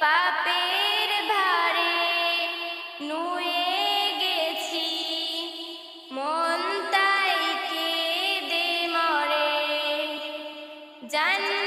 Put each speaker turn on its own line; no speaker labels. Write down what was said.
পাপের ভারে নুয়ে গেছি। মন তাই কেঁদে মরে। জান